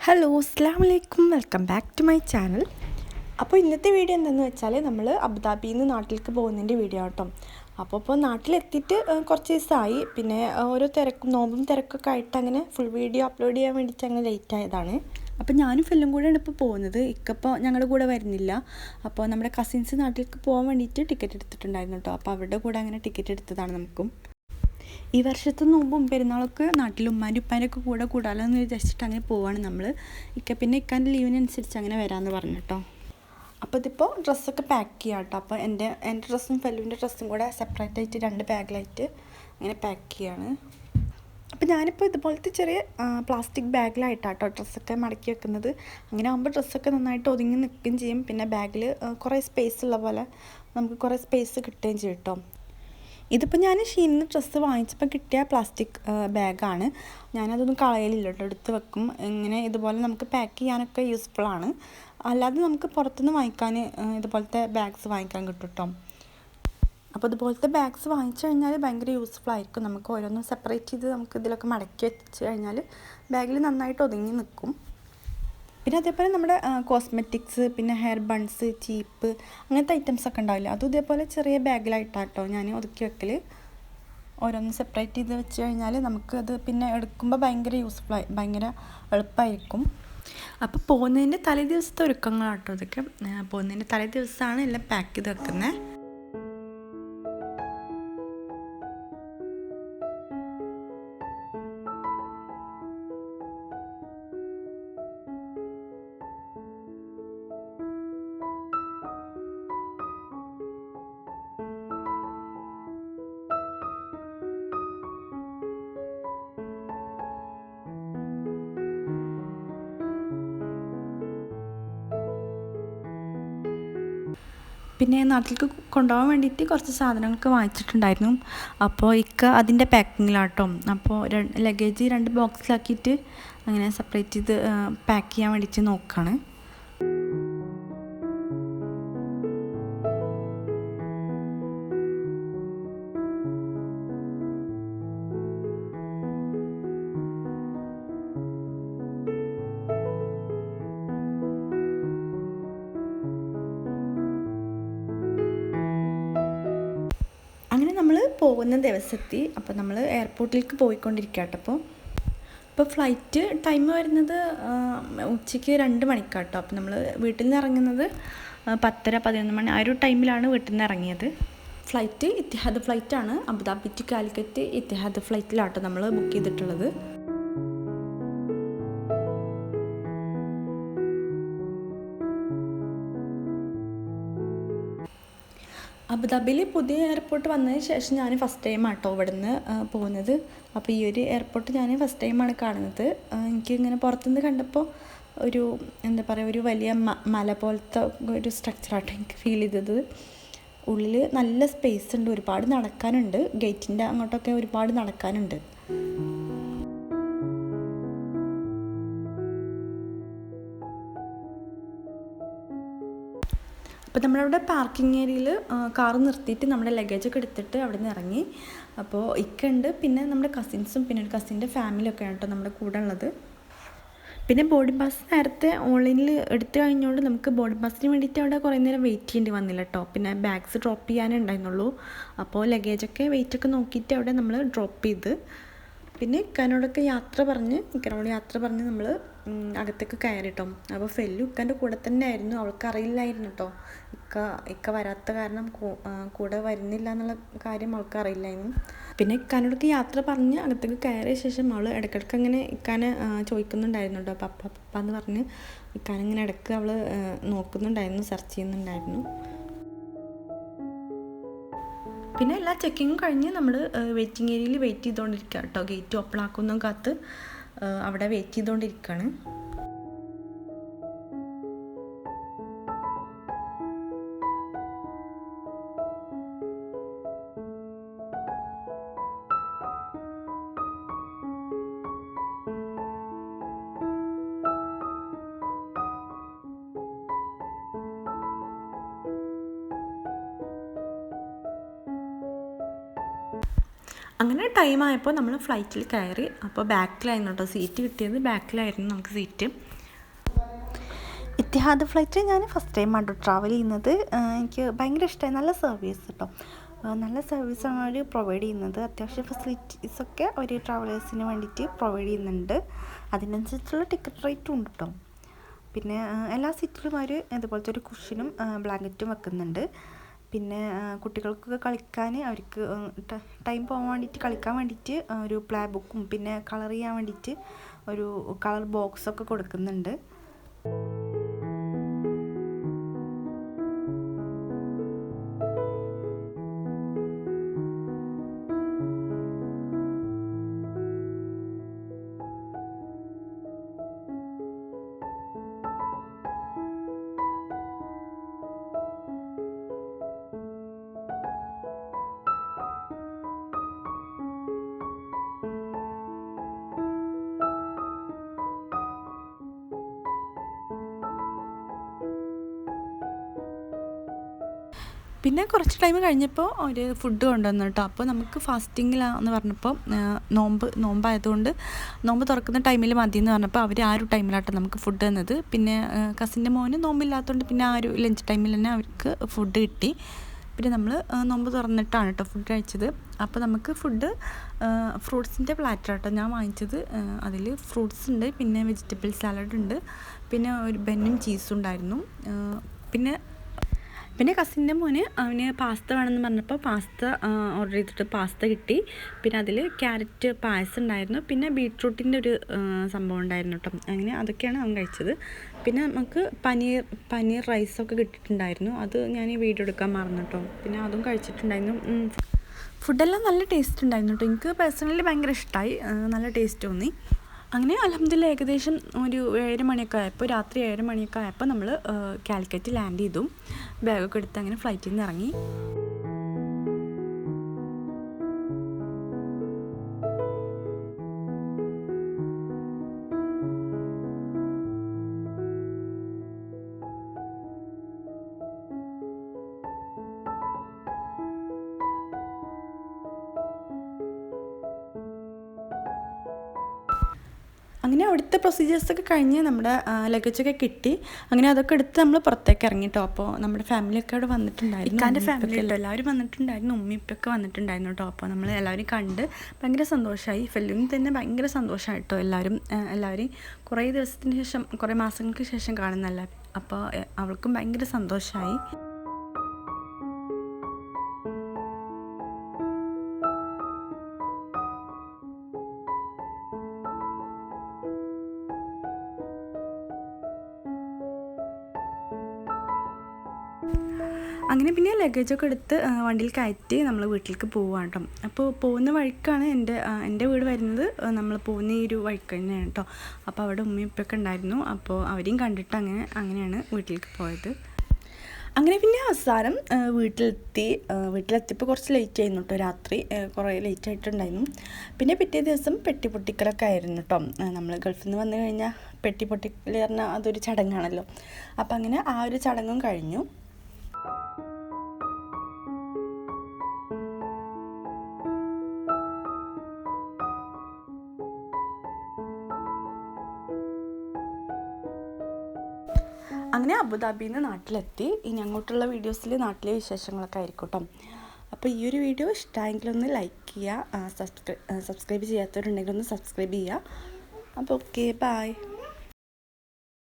Hello അസ്സാം വലൈക്കും welcome back to my channel അപ്പോൾ ഇന്നത്തെ വീഡിയോ എന്താണെന്ന് വെച്ചാൽ നമ്മൾ അബുദാബിയിൽ നിന്ന് നാട്ടിലേക്ക് പോകുന്നതിന്റെ വീഡിയോ കേട്ടോ അപ്പോൾ ഇപ്പോൾ നാട്ടിലെത്തിയിട്ട് കുറച്ച് ദിവസമായി. പിന്നെ ഓരോ തിരക്കും നോമ്പും തിരക്കൊക്കെ ആയിട്ട് അങ്ങനെ ഫുൾ വീഡിയോ അപ്ലോഡ് ചെയ്യാൻ വേണ്ടിയിട്ട് അങ്ങനെ ലേറ്റ് ആയതാണ്. അപ്പോൾ ഞാനും ഫില്ലും കൂടെയാണ് ഇപ്പോൾ പോകുന്നത്. ഇക്കപ്പോൾ ഞങ്ങളുടെ കൂടെ വരുന്നില്ല. അപ്പോൾ നമ്മുടെ കസിൻസ് നാട്ടിലേക്ക് പോകാൻ വേണ്ടിയിട്ട് ടിക്കറ്റ് എടുത്തിട്ടുണ്ടായിരുന്നു കേട്ടോ അപ്പോൾ അവരുടെ കൂടെ അങ്ങനെ ടിക്കറ്റ് എടുത്തതാണ് നമുക്കും. ഈ വർഷത്തെ നോമ്പും പെരുന്നാളൊക്കെ നാട്ടിൽ ഉമ്മാന്റെ ഉപ്പാന്റെ ഒക്കെ കൂടെ കൂടാലോ എന്ന് വിചാരിച്ചിട്ട് അങ്ങനെ പോവാണ് നമ്മൾ ഇക്ക പിന്നെ ഇക്കാന്റെ ലീവിനനുസരിച്ച് അങ്ങനെ വരാമെന്ന് പറഞ്ഞു അപ്പോൾ ഇതിപ്പോൾ ഡ്രസ്സൊക്കെ പാക്ക് ചെയ്യാം കേട്ടോ അപ്പോൾ എന്റെ എന്റെ ഡ്രസ്സും ഫെല്ലുവിന്റെ ഡ്രസ്സും കൂടെ സെപ്പറേറ്റ് ആയിട്ട് രണ്ട് ബാഗിലായിട്ട് അങ്ങനെ പാക്ക് ചെയ്യാണ്. അപ്പോൾ ഞാനിപ്പോൾ ഇതുപോലത്തെ ചെറിയ പ്ലാസ്റ്റിക് ബാഗിലായിട്ടാട്ടോ ഡ്രസ്സൊക്കെ മടക്കി വെക്കുന്നത്. അങ്ങനെ ആകുമ്പോൾ ഡ്രസ്സൊക്കെ നന്നായിട്ട് ഒതുങ്ങി നിൽക്കുകയും ചെയ്യും. പിന്നെ ബാഗിൽ കുറേ സ്പേസ് ഉള്ള പോലെ നമുക്ക് കുറേ സ്പേസ് കിട്ടുകയും ചെയ്യും കേട്ടോ ഇതിപ്പോൾ ഞാൻ ഷീനിൽ നിന്ന് ഡ്രസ്സ് വാങ്ങിച്ചപ്പോൾ കിട്ടിയ പ്ലാസ്റ്റിക് ബാഗാണ് ഞാനതൊന്നും കളയലില്ല കേട്ടോ എടുത്ത് വെക്കും. ഇങ്ങനെ ഇതുപോലെ നമുക്ക് പാക്ക് ചെയ്യാനൊക്കെ യൂസ്ഫുൾ ആണ്. അല്ലാതെ നമുക്ക് പുറത്തുനിന്ന് വാങ്ങിക്കാൻ ഇതുപോലത്തെ ബാഗ്സ് വാങ്ങിക്കാൻ കിട്ടും കേട്ടോ അപ്പോൾ ഇതുപോലത്തെ ബാഗ്സ് വാങ്ങിച്ചു കഴിഞ്ഞാൽ ഭയങ്കര യൂസ്ഫുൾ ആയിരിക്കും. നമുക്ക് ഓരോന്നും സെപ്പറേറ്റ് ചെയ്ത് നമുക്ക് ഇതിലൊക്കെ മടക്കി വെച്ച് കഴിഞ്ഞാൽ ബാഗിൽ നന്നായിട്ട് ഒതുങ്ങി നിൽക്കും പിന്നെ അതേപോലെ നമ്മുടെ കോസ്മെറ്റിക്സ് പിന്നെ ഹെയർ ബൺസ് ചീപ്പ് അങ്ങനത്തെ ഐറ്റംസ് ഒക്കെ ഉണ്ടാവില്ല? അതും ഇതേപോലെ ചെറിയ ബാഗിലായിട്ടാട്ടോ ഞാൻ ഒതുക്കി വെക്കൽ ഓരോന്ന് സെപ്പറേറ്റ് ചെയ്ത് വെച്ച് കഴിഞ്ഞാൽ നമുക്ക് അത് പിന്നെ എടുക്കുമ്പോൾ ഭയങ്കര യൂസ്ഫുൾ ആയി ഭയങ്കര എളുപ്പമായിരിക്കും അപ്പോൾ പോകുന്നതിന്റെ തലേ ദിവസത്തെ ഒരുക്കങ്ങളാട്ടോ ഇതൊക്കെ. പോകുന്നതിന്റെ തലേ ദിവസമാണ് എല്ലാം പാക്ക് ചെയ്ത് വെക്കുന്നത് പിന്നെ നാട്ടിലേക്ക് കൊണ്ടുപോകാൻ വേണ്ടിയിട്ട് കുറച്ച് സാധനങ്ങളൊക്കെ വാങ്ങിച്ചിട്ടുണ്ടായിരുന്നു. അപ്പോൾ ഇക്ക അതിന്റെ പാക്കിങ്ങിലാട്ടോ അപ്പോൾ ലഗേജ് രണ്ട് ബോക്സിലാക്കിയിട്ട് അങ്ങനെ സെപ്പറേറ്റ് ചെയ്ത് പാക്ക് ചെയ്യാൻ വേണ്ടിയിട്ട് നോക്കുകയാണ് പോകുന്ന ദിവസത്തി അപ്പോൾ നമ്മൾ എയർപോർട്ടിലേക്ക് പോയിക്കൊണ്ടിരിക്കുക കേട്ടോ അപ്പോൾ. ഫ്ലൈറ്റ് ടൈം വരുന്നത് ഉച്ചയ്ക്ക് രണ്ട് മണിക്കാട്ടോ അപ്പോൾ നമ്മൾ വീട്ടിൽ നിന്ന് ഇറങ്ങുന്നത് പത്തര പതിനൊന്ന് മണി ആ ഒരു ടൈമിലാണ് വീട്ടിൽ നിന്ന് ഇറങ്ങിയത്. Flight Etihad ഫ്ലൈറ്റാണ്. Abu Dhabi to Calicut Etihad ഫ്ലൈറ്റിലാട്ടോ നമ്മൾ ബുക്ക് ചെയ്തിട്ടുള്ളത്. അബുദാബിയിൽ പുതിയ എയർപോർട്ട് വന്നതിന് ശേഷം ഞാൻ ഫസ്റ്റ് ടൈം ആട്ടോ ഇവിടെ നിന്ന് പോകുന്നത്. അപ്പോൾ ഈ ഒരു എയർപോർട്ട് ഞാൻ ഫസ്റ്റ് ടൈമാണ് കാണുന്നത്. എനിക്ക് ഇങ്ങനെ പുറത്തുനിന്ന് കണ്ടപ്പോൾ ഒരു എന്താ പറയുക ഒരു വലിയ മല പോലത്തെ ഒരു സ്ട്രക്ചറാട്ടോ എനിക്ക് ഫീൽ ചെയ്തത്. ഉള്ളിൽ നല്ല സ്പേസ് ഉണ്ട് ഒരുപാട് നടക്കാനുണ്ട്. ഗേറ്റിന്റെ അങ്ങോട്ടൊക്കെ ഒരുപാട് നടക്കാനുണ്ട്. അപ്പോൾ നമ്മളവിടെ പാർക്കിംഗ് ഏരിയയിൽ കാർ നിർത്തിയിട്ട് നമ്മുടെ ലഗേജൊക്കെ എടുത്തിട്ട് അവിടെ നിന്ന് ഇറങ്ങി. അപ്പോൾ ഇക്ക ഉണ്ട്. പിന്നെ നമ്മുടെ കസിൻസും പിന്നെ ഒരു കസിന്റെ ഫാമിലിയൊക്കെ ആണ് കേട്ടോ നമ്മുടെ കൂടെ ഉള്ളത്. പിന്നെ ബോർഡിംഗ് പാസ് നേരത്തെ ഓൺലൈനിൽ എടുത്തു കഴിഞ്ഞുകൊണ്ട് നമുക്ക് ബോർഡിംഗ് പാസിന് വേണ്ടിയിട്ട് അവിടെ കുറേ നേരം വെയിറ്റ് ചെയ്യേണ്ടി വന്നില്ല കേട്ടോ. പിന്നെ ബാഗ്സ് ഡ്രോപ്പ് ചെയ്യാനേ ഉണ്ടായിരുന്നുള്ളൂ. അപ്പോൾ ലഗേജൊക്കെ വെയിറ്റൊക്കെ നോക്കിയിട്ട് അവിടെ നമ്മൾ ഡ്രോപ്പ് ചെയ്ത്. പിന്നെ ഇക്കാനോടൊക്കെ യാത്ര പറഞ്ഞ് ഇക്കാനോട് യാത്ര പറഞ്ഞ് നമ്മൾ അകത്തേക്ക് കയറിട്ടോ. അപ്പോൾ ഫെല്ലു ഇക്കന്റെ കൂടെ തന്നെ ആയിരുന്നു അവൾക്ക് അറിയില്ലായിരുന്നു കേട്ടോ ഇക്ക ഇക്ക വരാത്ത കാരണം കൂടെ വരുന്നില്ല എന്നുള്ള കാര്യം അവൾക്ക് അറിയില്ലായിരുന്നു. പിന്നെ ഇക്കാനോടൊക്കെ യാത്ര പറഞ്ഞ് അകത്തേക്ക് കയറിയ ശേഷം അവൾ ഇടയ്ക്കിടയ്ക്ക് അങ്ങനെ ഇക്കാനെ ചോദിക്കുന്നുണ്ടായിരുന്നു കേട്ടോ പപ്പ പപ്പ എന്ന് പറഞ്ഞ് ഇക്കാനിങ്ങനെ ഇടയ്ക്ക് അവൾ നോക്കുന്നുണ്ടായിരുന്നു സെർച്ച് ചെയ്യുന്നുണ്ടായിരുന്നു. പിന്നെ എല്ലാ ചെക്കിങ്ങും കഴിഞ്ഞ് നമ്മൾ വെയിറ്റിംഗ് ഏരിയയിൽ വെയിറ്റ് ചെയ്തുകൊണ്ടിരിക്കുക കേട്ടോ ഗേറ്റ് ഓപ്പൺ ആക്കുന്ന കാത്ത്. അവിടെ വെയിറ്റ് ചെയ്തുകൊണ്ടിരിക്കുകയാണ് അങ്ങനെ ടൈം ആയപ്പോൾ നമ്മൾ ഫ്ലൈറ്റിൽ കയറി. അപ്പോൾ ബാക്കിലായിരുന്നു കേട്ടോ സീറ്റ് കിട്ടിയത് ബാക്കിലായിരുന്നു നമുക്ക് സീറ്റ് ഇത്തിഹാദ് ഫ്ലൈറ്റ് ഞാൻ ഫസ്റ്റ് ടൈം ആണ് ട്രാവൽ ചെയ്യുന്നത്. എനിക്ക് ഭയങ്കര ഇഷ്ടമായി നല്ല സർവീസ് കേട്ടോ നല്ല സർവീസാണ് അവർ പ്രൊവൈഡ് ചെയ്യുന്നത്. അത്യാവശ്യം ഫെസിലിറ്റീസൊക്കെ അവർ ട്രാവലേഴ്സിന് വേണ്ടിയിട്ട് പ്രൊവൈഡ് ചെയ്യുന്നുണ്ട്. അതിനനുസരിച്ചുള്ള ടിക്കറ്റ് റേറ്റും ഉണ്ട് കേട്ടോ പിന്നെ എല്ലാ സീറ്റിലും അവർ ഇതുപോലത്തെ ഒരു കുഷനും ബ്ലാങ്കറ്റും വെക്കുന്നുണ്ട്. പിന്നെ കുട്ടികൾക്കൊക്കെ കളിക്കാൻ അവർക്ക് ടൈം പോകാൻ വേണ്ടിയിട്ട് കളിക്കാൻ വേണ്ടിയിട്ട് ഒരു പ്ലേ ബുക്കും പിന്നെ കളർ ചെയ്യാൻ വേണ്ടിയിട്ട് ഒരു കളർ ബോക്സൊക്കെ കൊടുക്കുന്നുണ്ട്. പിന്നെ കുറച്ച് ടൈം കഴിഞ്ഞപ്പോൾ ഒരു ഫുഡ് കൊണ്ടുവന്നു കേട്ടോ. അപ്പോൾ നമുക്ക് ഫാസ്റ്റിങ്ങിലാന്ന് പറഞ്ഞപ്പോൾ നോമ്പ് നോമ്പായതുകൊണ്ട് നോമ്പ് തുറക്കുന്ന ടൈമിൽ മതി എന്ന് പറഞ്ഞപ്പോൾ അവർ ആ ഒരു ടൈമിലാട്ടോ നമുക്ക് ഫുഡ് തന്നത്. പിന്നെ കസിന്റെ മോന് നോമ്പില്ലാത്തതുകൊണ്ട് പിന്നെ ആ ഒരു ലഞ്ച് ടൈമിൽ തന്നെ അവർക്ക് ഫുഡ് കിട്ടി. പിന്നെ നമ്മൾ നോമ്പ് തുറന്നിട്ടാണ് കേട്ടോ ഫുഡ് കഴിച്ചത്. അപ്പോൾ നമുക്ക് ഫുഡ് ഫ്രൂട്ട്സിന്റെ പ്ലാറ്റർ കേട്ടോ ഞാൻ വാങ്ങിച്ചത്. അതിൽ ഫ്രൂട്ട്സ് ഉണ്ട് പിന്നെ വെജിറ്റബിൾ സാലഡ് ഉണ്ട് പിന്നെ ഒരു ബെന്നും ചീസും ഉണ്ടായിരുന്നു. പിന്നെ പിന്നെ കസിന്റെ മോന് അവന് പാസ്ത വേണമെന്ന് പറഞ്ഞപ്പോൾ പാസ്ത ഓർഡർ ചെയ്തിട്ട് പാസ്ത കിട്ടി. പിന്നെ അതിൽ ക്യാരറ്റ് പായസം ഉണ്ടായിരുന്നു. പിന്നെ ബീട്രൂട്ടിന്റെ ഒരു സംഭവം ഉണ്ടായിരുന്നു കേട്ടോ. അങ്ങനെ അതൊക്കെയാണ് അവൻ കഴിച്ചത്. പിന്നെ നമുക്ക് പനീർ പനീർ റൈസൊക്കെ കിട്ടിയിട്ടുണ്ടായിരുന്നു. അത് ഞാൻ ഈ വീഡിയോ എടുക്കാൻ മറന്നു കേട്ടോ. പിന്നെ അതും കഴിച്ചിട്ടുണ്ടായിരുന്നു. ഫുഡെല്ലാം നല്ല ടേസ്റ്റ് ഉണ്ടായിരുന്നു കേട്ടോ. എനിക്ക് പേഴ്സണലി ഭയങ്കര ഇഷ്ടമായി നല്ല ടേസ്റ്റ് തോന്നി. അങ്ങനെ അലഹമ്മദില്ല ഏകദേശം ഒരു ഏഴര മണിയൊക്കെ ആയപ്പോൾ രാത്രി ഏഴര മണിയൊക്കെ ആയപ്പോൾ നമ്മൾ കാലിക്കറ്റ് ലാൻഡ് ചെയ്തു. ബാഗൊക്കെ എടുത്ത് അങ്ങനെ ഫ്ലൈറ്റിൽ നിന്ന് ഇറങ്ങി. അങ്ങനെ അവിടുത്തെ പ്രൊസീജിയേഴ്സൊക്കെ കഴിഞ്ഞ് നമ്മുടെ ലഗേജൊക്കെ കിട്ടി. അങ്ങനെ അതൊക്കെ എടുത്ത് നമ്മൾ പുറത്തേക്ക് ഇറങ്ങി കേട്ടോ അപ്പോൾ നമ്മുടെ ഫാമിലിയൊക്കെ അവിടെ വന്നിട്ടുണ്ടായിരുന്നു. ഇക്കാന്റെ ഫാമിലി ഉണ്ടോ? എല്ലാവരും വന്നിട്ടുണ്ടായിരുന്നു. ഉമ്മിപ്പൊക്കെ വന്നിട്ടുണ്ടായിരുന്നു കേട്ടോ അപ്പോൾ നമ്മൾ എല്ലാവരും കണ്ട് ഭയങ്കര സന്തോഷമായി ഫെല്ലിന് തന്നെ ഭയങ്കര സന്തോഷമായിട്ടോ എല്ലാവരും എല്ലാവരെയും കുറേ ദിവസത്തിന് ശേഷം കുറേ മാസങ്ങൾക്ക് ശേഷം കാണുന്നല്ല അപ്പോൾ അവൾക്കും ഭയങ്കര സന്തോഷമായി അങ്ങനെ പിന്നെ ലഗേജൊക്കെ എടുത്ത് വണ്ടിയിൽ കയറ്റി നമ്മൾ വീട്ടിലേക്ക് പോവാണ് കേട്ടോ അപ്പോൾ പോകുന്ന വഴിക്കാണ് എന്റെ എന്റെ വീട് വരുന്നത്. നമ്മൾ പോകുന്ന ഈ ഒരു വഴിക്ക് തന്നെയാണ് കേട്ടോ അപ്പോൾ അവിടെ ഉമ്മയും ഇപ്പൊക്കെ ഉണ്ടായിരുന്നു. അപ്പോൾ അവരെയും കണ്ടിട്ട് അങ്ങനെ അങ്ങനെയാണ് വീട്ടിലേക്ക് പോയത്. അങ്ങനെ പിന്നെ അവസാനം വീട്ടിലെത്തി വീട്ടിലെത്തിയപ്പോൾ കുറച്ച് ലേറ്റ് ആയിരുന്നു കേട്ടോ രാത്രി. കുറേ ലേറ്റ് ആയിട്ടുണ്ടായിരുന്നു. പിന്നെ പിറ്റേ ദിവസം പെട്ടി പൊട്ടിക്കലൊക്കെ ആയിരുന്നു കേട്ടോ നമ്മൾ ഗൾഫിൽ നിന്ന് വന്നു കഴിഞ്ഞാൽ പെട്ടി പൊട്ടിക്കൽ പറഞ്ഞാൽ അതൊരു ചടങ്ങാണല്ലോ. അപ്പം അങ്ങനെ ആ ഒരു ചടങ്ങും കഴിഞ്ഞു. അങ്ങനെ അബുദാബിയിൽ നിന്ന് നാട്ടിലെത്തി. ഇനി അങ്ങോട്ടുള്ള വീഡിയോസിൽ നാട്ടിലെ വിശേഷങ്ങളൊക്കെ ആയിരിക്കും കേട്ടോ അപ്പോൾ ഈ ഒരു വീഡിയോ ഇഷ്ടമായെങ്കിൽ ഒന്ന് ലൈക്ക് ചെയ്യുക സബ്സ്ക്രൈബ് സബ്സ്ക്രൈബ് ചെയ്യാത്തവരുണ്ടെങ്കിൽ ഒന്ന് സബ്സ്ക്രൈബ് ചെയ്യുക. അപ്പോൾ ഓക്കെ ബായ്